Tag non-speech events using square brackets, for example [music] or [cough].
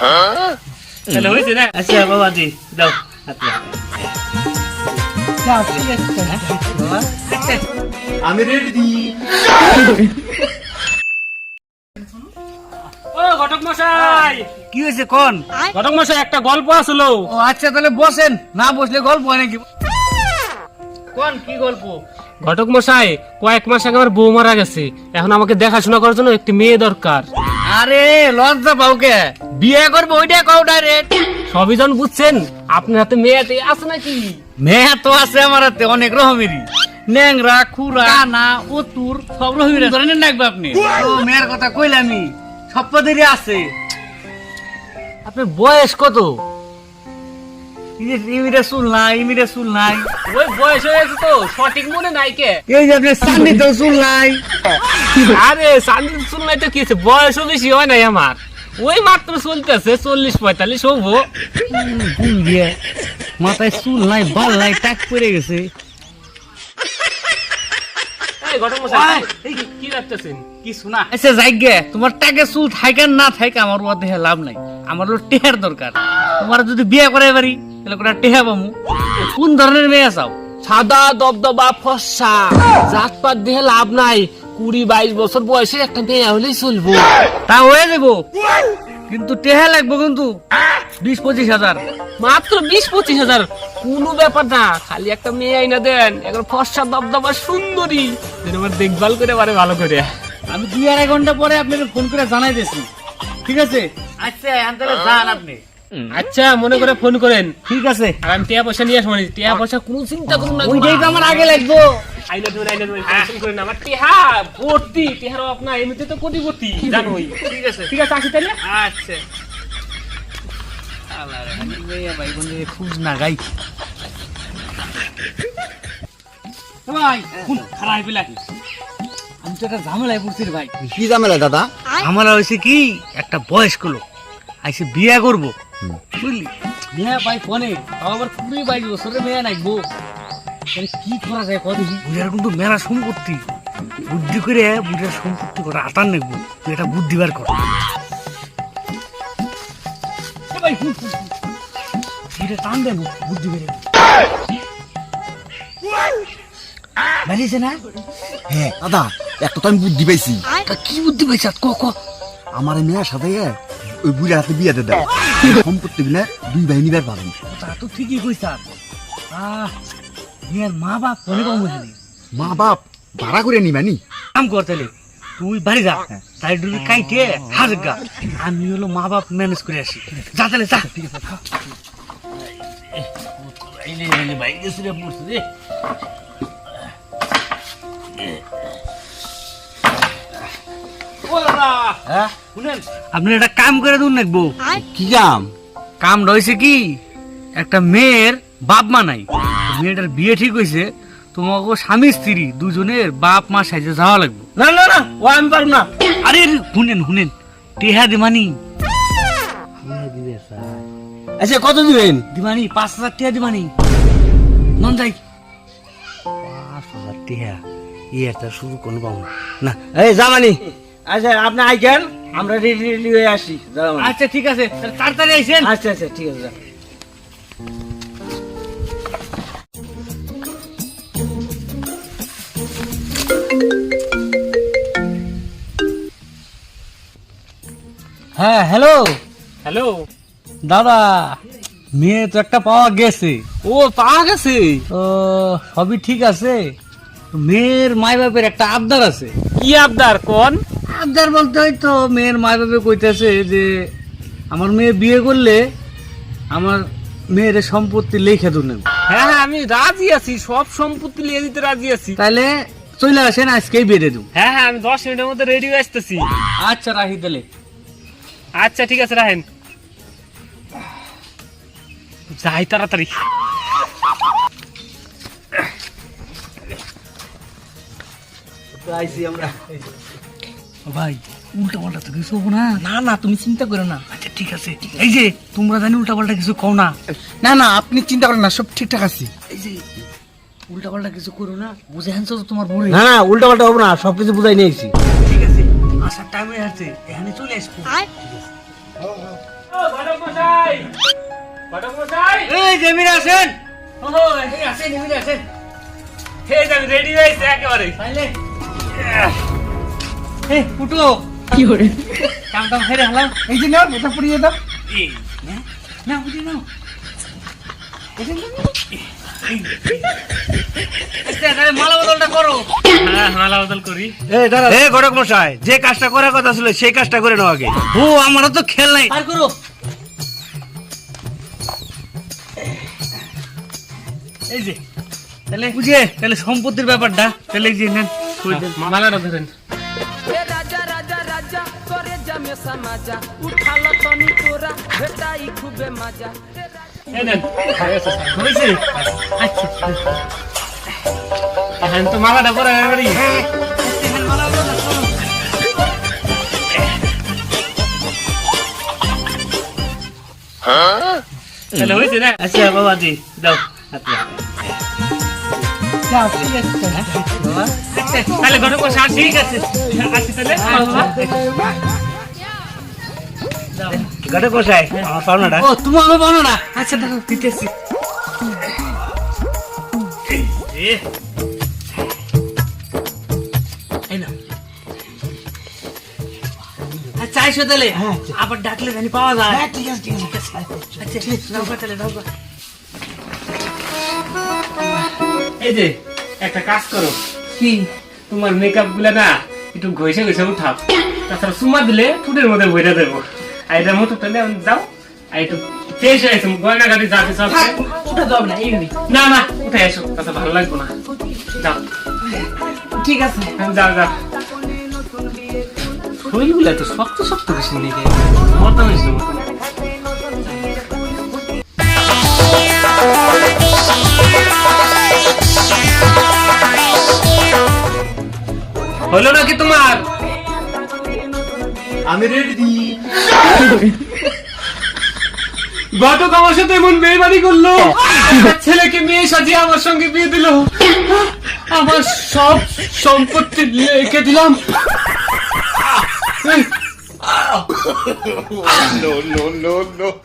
তাহলে হয়েছে না আচ্ছা বাবা দি দাও। আমি রেডি ও ঘটক মশাই। কি হয়েছে কোন? ঘটক মশাই একটা গল্প আসলো। ও আচ্ছা তাহলে বসেন। না বসলে গল্প হয় নাকি? কোন কি গল্প? ঘটক মশাই কয়েক মাস আগে আমার বউ মারা গেছে। এখন আমাকে দেখাশোনা করার জন্য একটি মেয়ে দরকার। আরে লজ্জা পাওকে বিয়ে করব ওইটা কও ডাইরেক্ট সবই জন বুঝছেন আপনার হাতে মেয়েতে আছে নাকি? মেয়ে তো আছে আমার হাতে অনেক রকমেরই ন্যাংরা খুরা কানা অতুর সব রকমের ধরনের নাকবে আপনি। ও মেয়ের কথা কইলামই। সব পদেরই আছে। আপনার বয়স কত? ইমিরে চুল নাই ইমিরে চুল নাই। ওই বয়স হয়ে গেছে তো সঠিক মনে নাই কে? এই যে তো চুল নাই। আরে সান্দিল চুল নাই তো কি হয়েছে? বয়সও বেশি হয় নাই আমার। ওই মাত্র চলতেছে চল্লিশ পঁয়তাল্লিশ হব। মাথায় চুল নাই বাল নাই টাক পড়ে গেছে। এই ঘটক মশাই এই কি- কি রাখতেছেন কি শোনা? আচ্ছা যাই গে তোমার টাকে চুল থাকে না থাকে আমার ওর দেহে লাভ নাই। আমার টেহার দরকার। তোমার যদি বিয়ে করে পারি তাহলে কোটা টেহা পামু কোন ধরনের মেয়ে চাও সাদা দবদবা জাতপাত দিয়ে লাভ নাই। কুড়ি বাইশ বছর বয়সে একটা মেয়ে হলেই চলবো। তা হয়ে যাব। কিন্তু টেহা লাগবে কিন্তু বিশ পঁচিশ হাজার। মাত্র বিশ পঁচিশ হাজার। কোনো ব্যাপার না খালি একটা মেয়ে আইনা দেন। একবার ফর্সা দবদবা সুন্দরী। যেন আমার দেখভাল করে পারে ভালো করে। আমি দুই আড়াই ঘণ্টা পরে আপনাকে ফোন করে জানাই দিয়েছি। ঠিক আছে? আচ্ছা তাহলে যান আপনি। আচ্ছা মনে করে ফোন করেন। ঠিক আছে। আর আমি টিয়া পয়সা নিয়ে আসব টিয়া পয়সা কোনো চিন্তা করুন না ওইটাই তো আমার আগে লাগবো। টেনশন করেন না। আমার টিহা ভর্তি টিহার আপনার এমনিতে তো কোটিপতি জানোই। ঠিক আছে। ঠিক আছে আসি তাহলে। আচ্ছা। ভাই না শুন, খারাপ আমি তো একটা ঝামেলায় পড়ছি ভাই। কি ঝামেলা দাদা? ঝামেলা হয়েছে কি? একটা বয়স্ক লোক। আইসে বিয়ে করব। বুঝলি? বিয়ে ভাই ফোনে আবার কুড়ি বাইশ বছরের মেয়ে তাহলে কি করা যায় কত বুঝার কিন্তু মেলা সম্পত্তি। বুদ্ধি করে বুঝার সম্পত্তি করে নেব। তুই এটা বুদ্ধি বার কর। এটা টান দেন বুদ্ধি বেড়ে বেরিয়েছে না? হ্যাঁ দাদা একটা তো আমি বুদ্ধি পাইছি। কি বুদ্ধি পাইছে ক ক? আমার মেয়ের সাথে ওই বুড়ার হাতে বিয়ে দিয়ে দেয় সম্পত্তি গুলা দুই ভাই নিবার পাবেন তা তো ঠিকই কইছ আহ মেয়ের মা বাপ অনেক মা বাপ ভাড়া করে নিবানি কাম করতেলে তুই বাড়ি যা। তাই ডুবি কাইটে হার গা। আমি হলো মা বাপ ম্যানেজ করে আসি। যা তাহলে যা। ঠিক আছে ভাই গেছি রে রে। হ্যাঁ? আপনি একটা কাম করে দিন নাকবো কি কাম? কাম রয়েছে কি একটা মেয়ের বাপ মা নাই। মেয়েটার বিয়ে ঠিক হয়েছে তোমাকে স্বামী স্ত্রী দুজনের বাপ মা সাইজে যাওয়া লাগবে। না না না ও আমি পারব না। আরে শুনেন শুনেন টেহা দিমানি। আচ্ছা কত দিবেন? দিমানি পাঁচ হাজার টেহা দিমানি। নন যাই। পাঁচ হাজার টেহা এই একটা শুরু কোনো পাবো না। না এই জামানি আচ্ছা আপনি আইকেন। আমরা রেডি রেডি হয়ে আসি। আচ্ছা ঠিক আছে। তাড়াতাড়ি আইসেন আচ্ছা আচ্ছা ঠিক আছে হ্যাঁ হ্যালো হ্যালো দাদা মেয়ে তো একটা পাওয়া গেছে। ও পাওয়া গেছে? তো সবই ঠিক আছে। মেয়ের মাই বাপের একটা আবদার আছে। কি আবদার কোন? আবদার বলতে হয় তো মেয়ের মাই বাপে কইতেছে যে আমার মেয়ে বিয়ে করলে আমার মেয়ের সম্পত্তি লেখে দুন হ্যাঁ হ্যাঁ আমি রাজি আছি সব সম্পত্তি নিয়ে দিতে রাজি আছি। তাহলে চলে আসেন আজকেই বেড়ে দেবো। হ্যাঁ হ্যাঁ আমি দশ মিনিটের মধ্যে রেডি হয়ে আসতেছি। আচ্ছা রাহি তাহলে। আচ্ছা ঠিক আছে রাখেন। যাই তাড়াতাড়ি। আমরা। ভাই উল্টা পাল্টা তো কিছু না। না না তুমি চিন্তা করো না। আচ্ছা ঠিক আছে। এই যে তোমরা জানি উল্টা পাল্টা কিছু কও না। না না আপনি চিন্তা করেন না সব ঠিকঠাক আছে। এই যে উল্টা পাল্টা কিছু করো না বুঝে হানছো তো তোমার বুড়ি না না উল্টা পাল্টা হবে না সবকিছু বুঝাই নিয়েছি। ঠিক আছে আসার টাইমে আছে এখানে চলে আসব। মশাই! ঘটক মশাই! এই জমির আছেন ও এই আছেন জমির আছেন হে আমি রেডি হয়েছে একেবারে। তাইলে। এই ফুটো কি করে কাম টাম ফেরে হালাও এই যে নাও এটা পুড়িয়ে দাও। এই। হ্যাঁ? না বুঝি নাও। আচ্ছা তাহলে মালা বদলটা করো। হ্যাঁ মালা বদল করি। এ ঘটক মশাই যে কাজটা করার কথা ছিল সেই কাজটা করে নাও আগে। ও আমারও তো খেল নাই। আর করো। এই যে তাহলে বুঝে তাহলে সম্পত্তির ব্যাপারটা তাহলে যে নেন। মালাটা ধরেন। হাসা মাজা উঠালো তনি তোরা হেটাই খুবে মাজা এখন তো মালাটা পরে বাড়ি। হ্যালো হয়েছে না? আচ্ছা বাবাজি দাও। তাহলে ঘরে ঠিক আছে। আসি তাহলে। আচ্ছা, আচ্ছা। মশাই আমার পাওনাটা। ও তুমি আমি বানো না আচ্ছা দাও দিতেছি। আচ্ছা তাহলে। আবার ডাকলে জানি পাওয়া যায়। ঠিক আছে ঠিক আছে। আচ্ছা দাও গা তাহলে দাও গা। এই যে একটা কাজ করো। কি? তোমার মেকআপগুলা না একটু ঘষে ঘষে উঠাও। তাছাড়া সুমা দিলে ফুটের মধ্যে বইটা দেবো। এটার মতো তাহলে আমি যাও। একটু ফ্রেশ হয়েছে গয়না গাড়ি যা কিছু আছে। উঠে দাও না এইভাবে না না উঠে এসো তাতে ভালো লাগবে না। যাও। ঠিক আছে। যাও যাও। ফুলগুলা তো শক্ত শক্ত কিছু নেই মতো হয়েছে হলো নাকি তোমার? আমি রেডি গত আমার সাথে এমন বেইমানি করল। আমার ছেলেকে মেয়ে সাজিয়ে আমার সঙ্গে বিয়ে দিল। আমার সব সম্পত্তি রেখে দিলাম। [laughs]